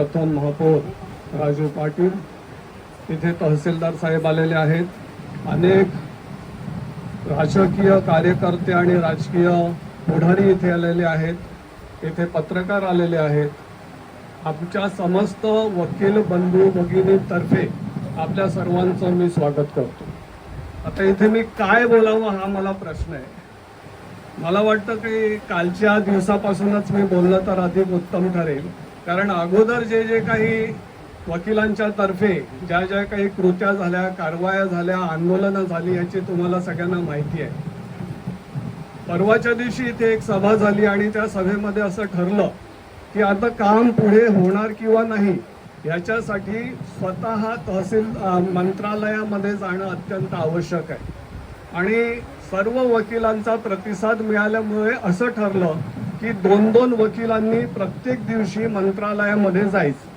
प्रथम महापौर राजू पाटील तिथे तहसीलदार साहेब आलेले आहेत. अनेक राजकीय कार्यकर्ते आणि राजकीय पुढारी इथे आलेले आहेत. इथे पत्रकार आलेले आहेत. आमच्या समस्त वकील बंधू भगिनीतर्फे आपल्या सर्वांचं मी स्वागत करतो. आता इथे मी काय बोलावं हा मला प्रश्न आहे. मला वाटतं की कालच्या दिवसापासूनच मी बोललं तर अधिक उत्तम ठरेल. कारण अगोदर जे जे काही वकिलांच्या तर्फे ज्या ज्या काही कृत्या झाल्या कारवाया झाल्या आंदोलनं झाली याची तुम्हाला सगळ्यांना माहिती आहे. परवाच्या दिवशी इथे एक सभा झाली आणि त्या सभेमध्ये असं ठरलं की आता काम पुढे होणार किंवा नाही याच्यासाठी स्वतः तहसील मंत्रालयामध्ये जाणं अत्यंत आवश्यक आहे. आणि सर्व वकिलांचा प्रतिसाद मिळाल्यामुळे असं ठरलं की दोन दोन वकिलांनी प्रत्येक दिवशी मंत्रालयामध्ये जायचं.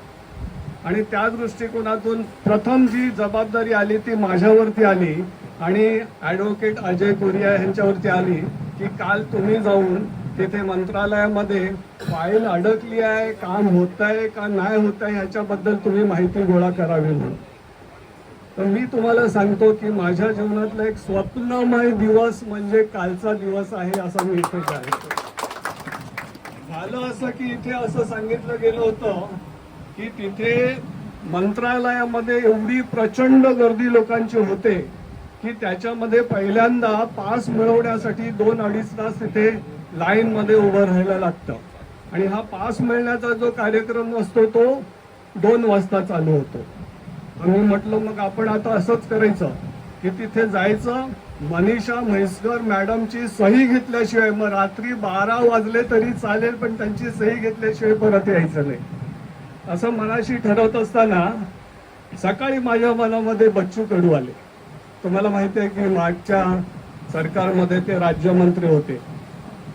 आणि त्या दृष्टिकोनातून प्रथम जी जबाबदारी आली ती माझ्यावरती आली आणि ॲडव्होकेट अजय कोरिया यांच्यावरती आली की काल तुम्ही जाऊन तिथे मंत्रालयामध्ये फाईल अडकली आहे काम होत आहे का नाही होत आहे ह्याच्याबद्दल तुम्ही माहिती गोळा करावी म्हणून. तर मी तुम्हाला सांगतो की माझ्या जीवनातला एक स्वप्नमय दिवस म्हणजे कालचा दिवस आहे असं मी इथे सांगतो झालं असं की इथे असं सांगितलं गेलं होतं की तिथे मंत्रालयामध्ये एवढी प्रचंड गर्दी लोकांची होते की त्याच्यामध्ये पहिल्यांदा पास मिळवण्यासाठी दोन अडीच तास तिथे लाईन मध्ये उभं राहायला लागतं. आणि हा पास मिळण्याचा जो कार्यक्रम असतो तो दोन वाजता चालू होतो. आम्ही म्हटलं मग आपण आता असंच करायचं. की तिथे जायचं. मनीषा म्हैसकर मॅडमची सही घेतल्याशिवाय मग रात्री बारा वाजले तरी चालेल पण त्यांची सही घेतल्याशिवाय परत यायचं नाही. असं मनाशी ठरवत असताना सकाळी माझ्या मनामध्ये बच्चू कडू आले. तुम्हाला माहिती आहे की मागच्या सरकारमध्ये ते राज्यमंत्री होते.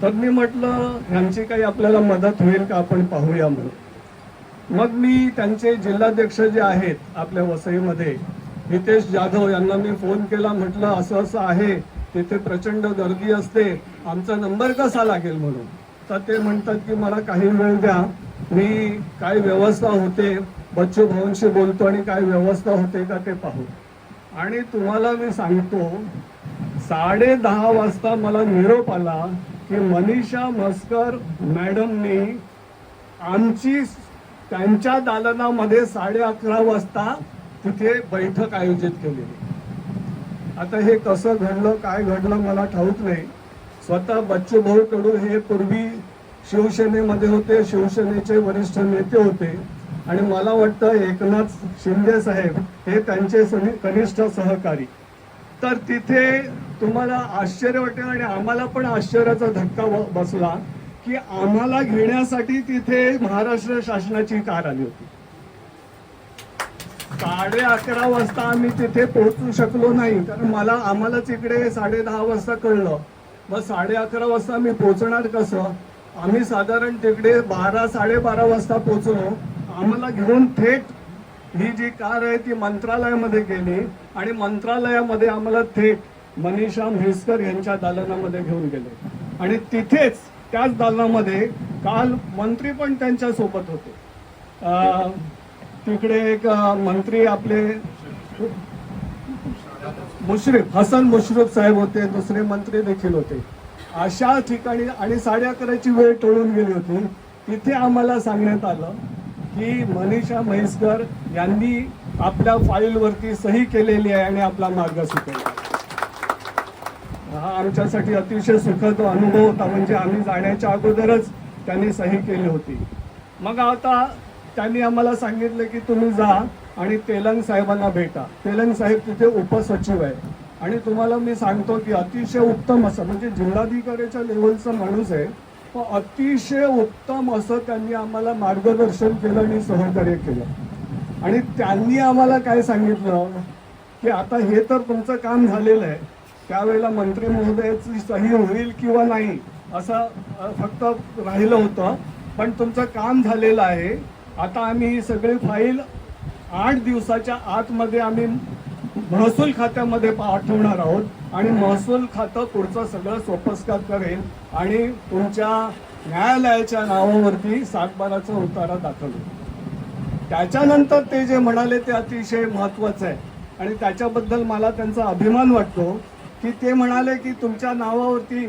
तर मी म्हटलं ह्यांची काही आपल्याला मदत होईल का आपण पाहूया म्हणून? मग मी त्यांचे जिल्हाध्यक्ष जे आहेत आपल्या वसईमध्ये हितेश जाधव यांना मी फोन केला म्हटलं असं असं आहे. तिथे प्रचंड गर्दी असते. आमचा नंबर कसा लागेल म्हणून? तर ते म्हणतात की मला काही वेळ द्या. मी काय व्यवस्था होते बच्चू भाऊंशी बोलतो आणि काय व्यवस्था होते का ते पाहू. आणि तुम्हाला मी सांगतो साडे दहा वाजता मला निरोप आला की मनीषा मस्कर मॅडमनी आमची त्यांच्या दालनामध्ये साडे अकरा वाजता तिथे बैठक आयोजित केलेली. आता हे कसं घडलं काय घडलं मला ठाऊक नाही. स्वतः बच्चू भाऊ कडू हे पूर्वी शिवसेनेमध्ये होते शिवसेनेचे वरिष्ठ नेते होते. आणि मला वाटतं एकनाथ शिंदे साहेब हे त्यांचे कनिष्ठ सहकारी. तर तिथे तुम्हाला आश्चर्य वाटेल आणि आम्हाला पण आश्चर्याचा धक्का बसला की आम्हाला घेण्यासाठी तिथे महाराष्ट्र शासनाची कार आली होती. साडे अकरा वाजता आम्ही तिथे पोहोचू शकलो नाही. कारण मला आम्हालाच इकडे साडे दहा वाजता कळलं. मग साडे अकरा वाजता आम्ही पोहोचणार कसं? आम्ही साधारण तिकडे बारा साडेबारा वाजता पोहोचलो. आम्हाला घेऊन थेट ही जी कार आहे ती मंत्रालयामध्ये गेली आणि मंत्रालयामध्ये आम्हाला थेट मनीषा म्हैसकर यांच्या दालनामध्ये घेऊन गेले. आणि तिथेच त्याच दालनामध्ये काल मंत्री पण त्यांच्यासोबत होते तिकडे एक मंत्री आपले मुश्रीफ हसन मुश्रीफ साहेब होते दुसरे मंत्री देखील होते. अशा ठिकाणी आणि साडे अकराची वेळ टळून गेली होती. तिथे आम्हाला सांगण्यात आलं की मनीषा म्हैसकर यांनी आपल्या फाईलवरती सही केलेली आहे आणि आपला मार्ग सुटवला हा आमच्यासाठी अतिशय सुखद अनुभव होता. म्हणजे आम्ही जाण्याच्या अगोदरच त्यांनी सही केली होती. मग आता त्यांनी आम्हाला सांगितलं की तुम्ही जा आणि तेलंग साहेबांना भेटा. तेलंग साहेब तिथे उपसचिव आहे. आणि तुम्हाला मी सांगतो की अतिशय उत्तम असं म्हणजे जिल्हाधिकाऱ्याच्या लेवलचा माणूस आहे पण अतिशय उत्तम असं त्यांनी आम्हाला मार्गदर्शन केलं आणि सहकार्य केलं. आणि त्यांनी आम्हाला काय सांगितलं की आता हे तर तुमचं काम झालेलं आहे. त्यावेळेला मंत्री महोदयाची सही होईल किंवा नाही असं फक्त राहिलं होतं. पण तुमचं काम झालेलं आहे. आता आम्ही ही सगळी फाईल आठ दिवसाच्या आतमध्ये आम्ही महसूल खात्यामध्ये पाठवणार आहोत. आणि महसूल खातं पुढचं सगळं सोपस्कार करेल. आणि तुमच्या न्यायालयाच्या नावावरती सातबाराचा उतारा दाखल त्याच्यानंतर ते जे म्हणाले ते अतिशय महत्वाचं आहे. आणि त्याच्याबद्दल मला त्यांचा अभिमान वाटतो की ते म्हणाले की तुमच्या नावावरती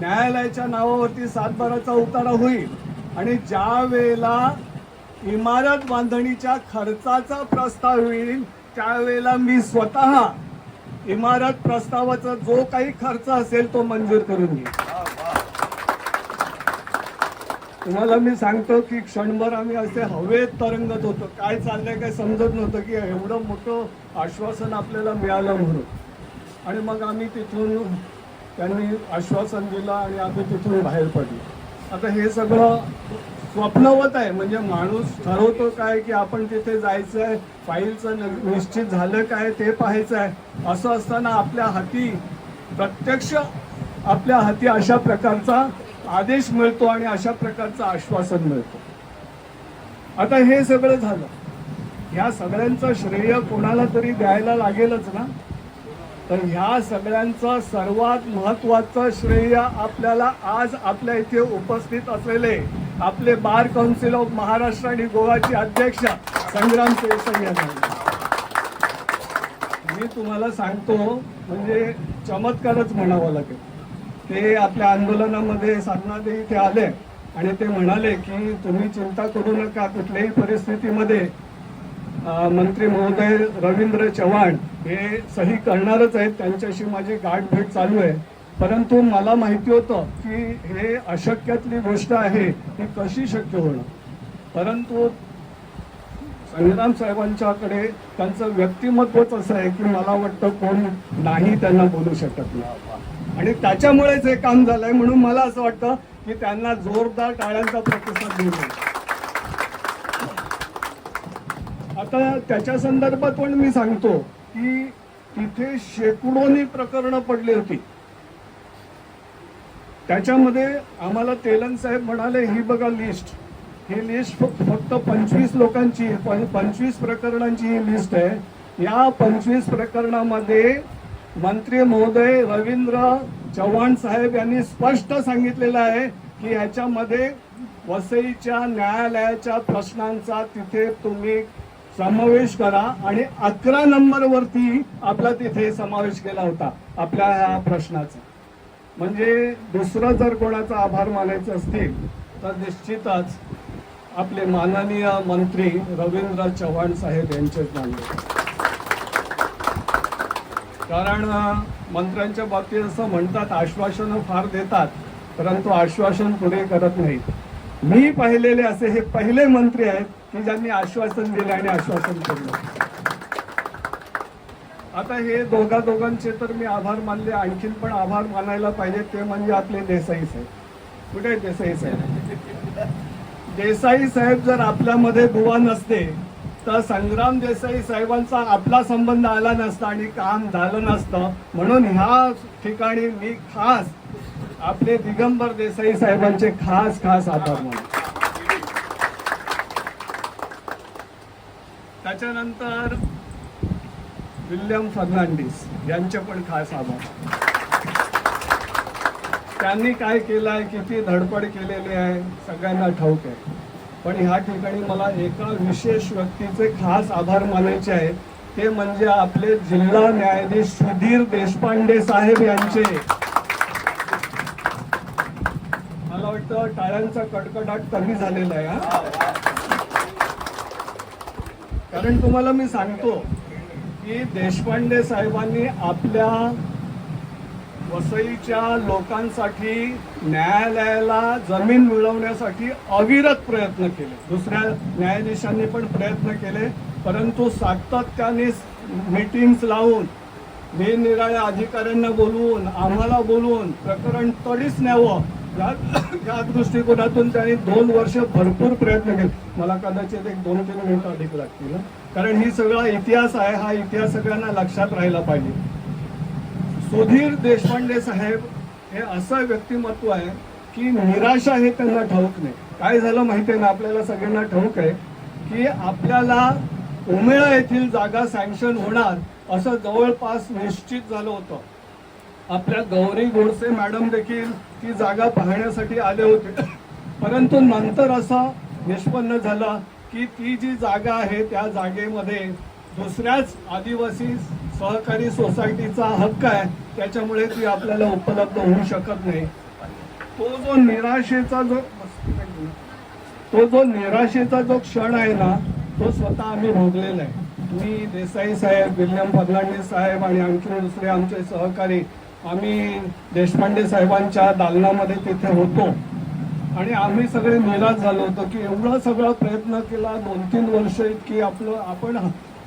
न्यायालयाच्या नावावरती सातबाराचा उतारा होईल. आणि ज्या वेळेला इमारत बांधणीच्या खर्चाचा प्रस्ताव येईल त्यावेळेला मी स्वतः इमारत प्रस्तावाचा जो काही खर्च असेल तो मंजूर करून घेईन. तुम्हाला मी सांगतो की क्षणभर आम्ही असे हवेत तरंगत होतो. काय चाललंय काय समजत नव्हतं की एवढं मोठं आश्वासन आपल्याला मिळालं म्हणून. आणि मग आम्ही तिथून त्यांनी आश्वासन दिलं आणि आम्ही तिथून बाहेर पडलो. आता हे सगळं स्वप्नवत आहे. म्हणजे माणूस ठरवतो काय की आपण तिथे जायचं आहे फाईलचं निश्चित झालं काय ते पाहायचं आहे असं असताना आपल्या हाती प्रत्यक्ष आपल्या हाती अशा प्रकारचा आदेश मिळतो आणि अशा प्रकारचं आश्वासन मिळतो. आता हे सगळं झालं. ह्या सगळ्यांचं श्रेय कोणाला तरी द्यायला लागेलच ना? तर ह्या सगळ्यांचं सर्वात महत्वाचं श्रेय आपल्याला आज आपल्या इथे उपस्थित असलेले आपले बार काउन्सिल ऑफ महाराष्ट्र आणि गोवाची अध्यक्ष संग्राम देसाई यांना. मी तुम्हाला सांगतो म्हणजे चमत्कारच म्हणावा लागेल. ते आपल्या आंदोलनामध्ये साधनादे ते आले आणि ते म्हणाले की तुम्ही चिंता करू नका कुठल्याही परिस्थितीमध्ये मंत्री महोदय रवींद्र चव्हाण हे सही करणारच आहेत. त्यांच्याशी माझी गाठभेट चालू आहे. परंतु मला माहिती होतं की हे अशक्यातली गोष्ट आहे ही कशी शक्य होणं परंतु संग्राम साहेबांच्याकडे त्यांचं व्यक्तिमत्वच असं आहे की मला वाटतं कोण नाही त्यांना बोलू शकत नाही. आणि त्याच्यामुळेच हे काम झालंय म्हणून मला असं वाटतं की त्यांना जोरदार टाळ्यांचा प्रतिसाद मिळतो आता त्याच्या संदर्भात पण मी सांगतो की तिथे शेकडोनी प्रकरणं पडली होती. त्याच्यामध्ये आम्हाला तेलंग साहेब म्हणाले ही बघा लिस्ट ही लिस्ट फक्त पंचवीस लोकांची पंचवीस प्रकरणांची ही लिस्ट आहे. या पंचवीस प्रकरणामध्ये मंत्री महोदय रवींद्र चव्हाण साहेब यांनी स्पष्ट सांगितलेलं आहे की ह्याच्यामध्ये वसईच्या न्यायालयाच्या प्रश्नांचा तिथे तुम्ही समावेश करा आणि अकरा नंबरवरती आपला तिथे समावेश केला होता आपल्या ह्या प्रश्नाचा. म्हणजे दुसरा जर कोणाचा आभार मानायचे असतील तर निश्चितच आपले माननीय मंत्री रवींद्र चव्हाण साहेब यांचेच मानले कारण मंत्र्यांच्या बाबतीत असं म्हणतात आश्वासनं फार देतात परंतु आश्वासन पुढे करत नाहीत. मी पाहिलेले असे हे पहिले मंत्री आहेत की ज्यांनी आश्वासन दिलं आणि आश्वासन केलं. आता हे दोघा दोघांचे तर मी आभार मानले आणखीन पण आभार मानायला पाहिजे ते म्हणजे आपले देसाई साहेब. कुठे देसाई साहेब? देसाई साहेब जर आपल्यामध्ये दुवा नसते तर संग्राम देसाई साहेबांचा आपला संबंध आला नसता आणि काम झालं नसतं. म्हणून ह्या ठिकाणी मी खास आपले दिगंबर देसाई साहेबांचे खास खास आभार मानतो. त्याच्यानंतर विल्यम फर्नांडिस यांचे पण खास आभार. त्यांनी काय केलं आहे किती धडपड केलेली आहे सगळ्यांना ठाऊक आहे. पण ह्या ठिकाणी मला एका विशेष व्यक्तीचे खास आभार मानायचे आहे. ते म्हणजे आपले जिल्हा न्यायाधीश सुधीर देशपांडे साहेब यांचे. मला वाटतं टाळ्यांचा कडकडाट कमी झालेला आहे हा. कारण तुम्हाला मी सांगतो की देशपांडे साहेबांनी आपल्या वसईच्या लोकांसाठी न्यायालयाला जमीन मिळवण्यासाठी अविरत प्रयत्न केले. दुसऱ्या न्यायाधीशांनी पण प्रयत्न केले परंतु सातत्याने मीटिंग्स लावून निरनिराळ्या अधिकाऱ्यांना बोलवून आम्हाला बोलवून प्रकरण तडीच न्यावं या दृष्टिकोनातून त्यांनी दोन वर्ष भरपूर प्रयत्न केले. मला कदाचित एक दोन तीन मिनिटं अधिक लागतील कारण ही सगळा इतिहास आहे हा इतिहास सगळ्यांना लक्षात राहिला पाहिजे. सुधीर देशपांडे साहेब हे असं व्यक्तिमत्व आहे की निराशा हे त्यांना ठाऊक नाही. काय झालं माहिती आहे ना आपल्याला सगळ्यांना ठाऊक आहे की आपल्याला उमेळा येथील जागा सँक्शन होणार असं जवळपास निश्चित झालं होतं. आपल्या गौरी गोडसे मॅडम देखील ती जागा पाहण्यासाठी आले होते. परंतु नंतर असा निष्पन्न झाला की ती जी जागा आहे त्या जागेमध्ये दुसऱ्याच आदिवासी सहकारी सोसायटीचा हक्क आहे त्याच्यामुळे ती आपल्याला उपलब्ध होऊ शकत नाही. तो जो निराशेचा जो तो जो निराशेचा जो क्षण आहे ना तो स्वतः आम्ही भोगलेला आहे. मी देसाई साहेब विल्यम फर्नांडिस साहेब आणि आणखी दुसरे आमचे सहकारी आम्ही देशपांडे साहेबांच्या दालनामध्ये तिथे होतो. आणि आम्ही सगळे निराश झालो होतो की एवढा सगळा प्रयत्न केला दोन तीन वर्ष इतकी आपलं आपण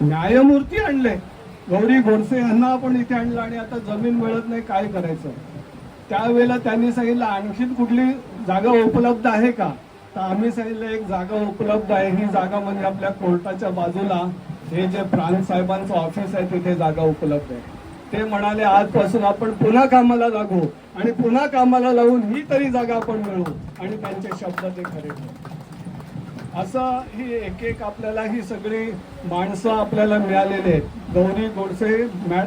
न्यायमूर्ती आणले. गौरी गोडसे यांना आपण इथे आणलं आणि आता जमीन मिळत नाही काय करायचं? त्यावेळेला त्यांनी सांगितलं आणखीन कुठली जागा उपलब्ध आहे का? तर आम्ही सांगितलं एक जागा उपलब्ध आहे. ही जागा म्हणजे आपल्या कोर्टाच्या बाजूला. हे जे प्रांत साहेबांचं ऑफिस आहे तिथे जागा उपलब्ध आहे. ते म्हणाले आजपासून आपण पुन्हा कामाला लागू आणि पुन्हा कामाला लावून ही तरी जागा आपण मिळवू. आणि त्यांचे शब्द ते खरे असं ही एक एक आपल्याला ही सगळी माणसं आपल्याला मिळालेली आहेत. गौरी गोडसे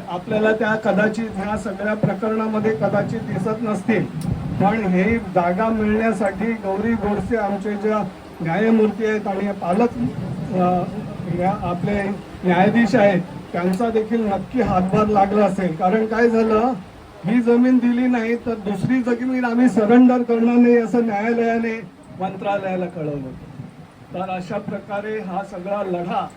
आपल्याला त्या कदाचित ह्या सगळ्या प्रकरणामध्ये कदाचित दिसत नसतील. पण हे जागा मिळण्यासाठी गौरी गोडसे आमचे ज्या न्यायमूर्ती आहेत आणि पालक आपले न्यायाधीश आहेत त्यांचा देखील नक्की हातभार लागला असेल. कारण काय झालं? ही जमीन दिली नाही तर दुसरी जमीन आम्ही सरेंडर करणार नाही असं न्यायालयाने मंत्रालयाला कळवलं होतं. तर अशा प्रकारे हा सगळा लढा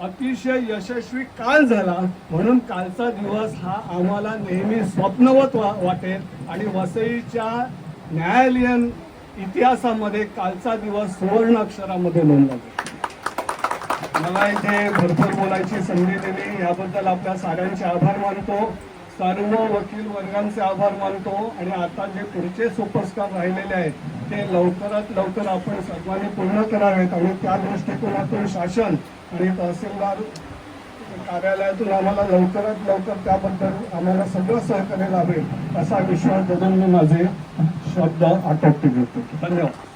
अतिशय यशस्वी काल झाला. म्हणून कालचा दिवस हा आम्हाला नेहमी स्वप्नवत वा- वाटेल. आणि वसईच्या न्यायालयीन इतिहासामध्ये कालचा दिवस सुवर्ण अक्षरामध्ये नोंदला जाईल. मला इथे भरपूर बोलायची संधी दिली. याबद्दल आपल्या साऱ्यांचे आभार मानतो. सर्व वकील वर्गांचे आभार मानतो. आणि आता जे पुढचे सुपरस्टार राहिलेले आहेत ते लवकरात लवकर आपण सर्वांनी पूर्ण करावेत. आणि त्या दृष्टिकोनातून शासन आणि तहसीलदार कार्यालयातून आम्हाला लवकरात लवकर त्याबद्दल आम्हाला सगळं सहकार्य लाभेल असा विश्वास धरून मी माझे शब्द आटोपते. घेतो धन्यवाद.